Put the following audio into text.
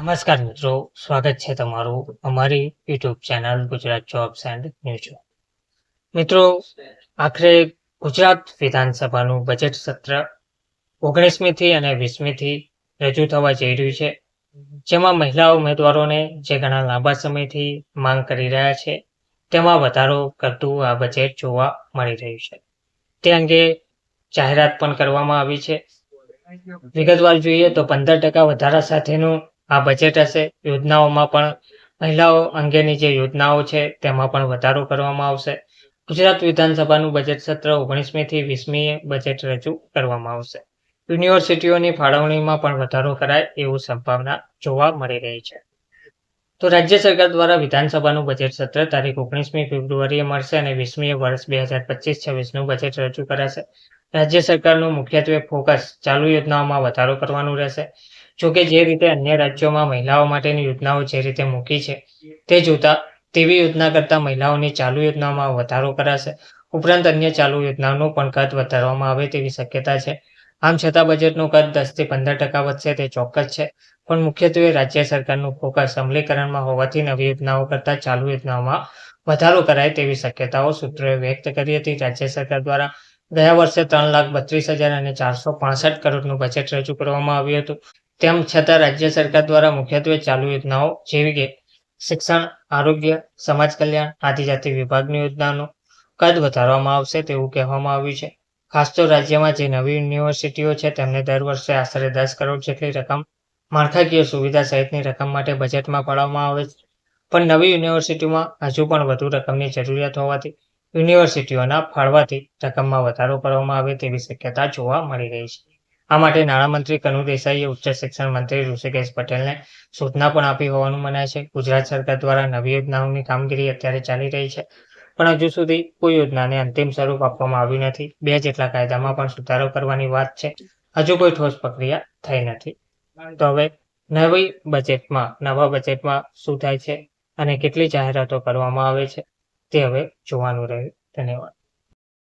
નમસ્કાર મિત્રો, સ્વાગત છે તમારું અમારી YouTube channel Gujarat jobs and news મિત્રો, આખરે ગુજરાત વિધાનસભાનું બજેટ સત્ર ઓગણીસમીથી અને વીસમીથી રજૂ થવા જઈ રહ્યું છે. જેમાં મહિલા ઉમેદવારોને જે ઘણા લાંબા સમયથી માંગ કરી રહ્યા છે, તેમાં વધારો કરતું આ બજેટ જોવા મળી રહ્યું છે. તે અંગે જાહેરાત પણ કરવામાં આવી છે. વિગતવાર જોઈએ તો પંદર ટકા વધારા સાથેનું આ બજેટ હશે. યોજનાઓમાં પણ મહિલાઓ અંગેની જે યોજનાઓ છે, તેમાં પણ વધારો કરવામાં આવશે. ગુજરાત વિધાનસભાનું બજેટ સત્ર ઓગણીસમીથી વીસમી બજેટ રજૂ કરવામાં આવશે. યુનિવર્સિટીઓની ફાળવણીમાં પણ વધારો કરાય એવું સંભાવના જોવા મળી રહી છે. તો રાજ્ય સરકાર દ્વારા વિધાનસભાનું બજેટ સત્ર તારીખ ઓગણીસમી ફેબ્રુઆરીએ મળશે અને વીસમી વર્ષ બે હજાર પચીસ છવ્વીસનું બજેટ રજૂ કરાશે. રાજ્ય સરકારનું મુખ્યત્વે ફોકસ ચાલુ યોજનાઓમાં વધારો કરવાનું રહેશે. જોકે જે રીતે અન્ય રાજ્યોમાં મહિલાઓ માટેની યોજનાઓ જે રીતે મૂકી છે, તે જોતા તેવી યોજના કરતાં મહિલાઓની ચાલુ યોજનાઓમાં વધારો કરાશે. ઉપરાંત અન્ય ચાલુ યોજનાઓનું પણ કદ વધારવામાં આવે તેવી શક્યતા છે. આમ છતાં બજેટનું કદ દસથી પંદર ટકા વધશે તે ચોક્કસ છે. પણ મુખ્યત્વે રાજ્ય સરકારનું ફોકસ અમલીકરણમાં હોવાથી નવી યોજનાઓ કરતાં ચાલુ યોજનાઓમાં વધારો કરાય તેવી શક્યતાઓ સૂત્રોએ વ્યક્ત કરી હતી રાજ્ય સરકાર દ્વારા. ગયા વર્ષે ત્રણ લાખ બત્રીસ હજાર અને ચારસો પાસઠ કરોડનું બજેટ રજૂ કરવામાં આવ્યું હતું. તેમ છતાં રાજ્ય સરકાર દ્વારા મુખ્યત્વે ચાલુ યોજનાઓ જેવી કે શિક્ષણ, આરોગ્ય, સમાજ કલ્યાણ, આદિજાતિ વિભાગની યોજનાનું કદ વધારવામાં આવશે તેવું કહેવામાં આવ્યું છે. ખાસ તો રાજ્યમાં જે નવી યુનિવર્સિટીઓ છે, તેમને દર વર્ષે આશરે દસ કરોડ જેટલી રકમ માળખાકીય સુવિધા સહિતની રકમ માટે બજેટમાં ફાળવવામાં આવે છે. પણ નવી યુનિવર્સિટીમાં હજુ પણ વધુ રકમની જરૂરિયાત હોવાથી યુનિવર્સિટીઓના ફાળવાથી રકમમાં વધારો કરવામાં આવે તેવી શક્યતા જોવા મળી રહી છે. આ માટે નાણામંત્રી કનુ દેસાઈએ ઉચ્ચ શિક્ષણ મંત્રી ઋષિકેશ પટેલને સૂચના પણ આપી હોવાનું મનાય છે. ગુજરાત સરકાર દ્વારા નવી યોજનાઓની કામગીરી અત્યારે ચાલી રહી છે, પણ હજુ સુધી કોઈ યોજનાને અંતિમ સ્વરૂપ આપવામાં આવ્યું નથી. બે જેટલા કાયદામાં પણ સુધારો કરવાની વાત છે. હજુ કોઈ ઠોસ પ્રક્રિયા થઈ નથી. તો હવે નવી બજેટમાં, નવા બજેટમાં શું થાય છે અને કેટલી જાહેરાતો કરવામાં આવે છે? તે હવે જોવાનું રહ્યું ધન્યવાદ.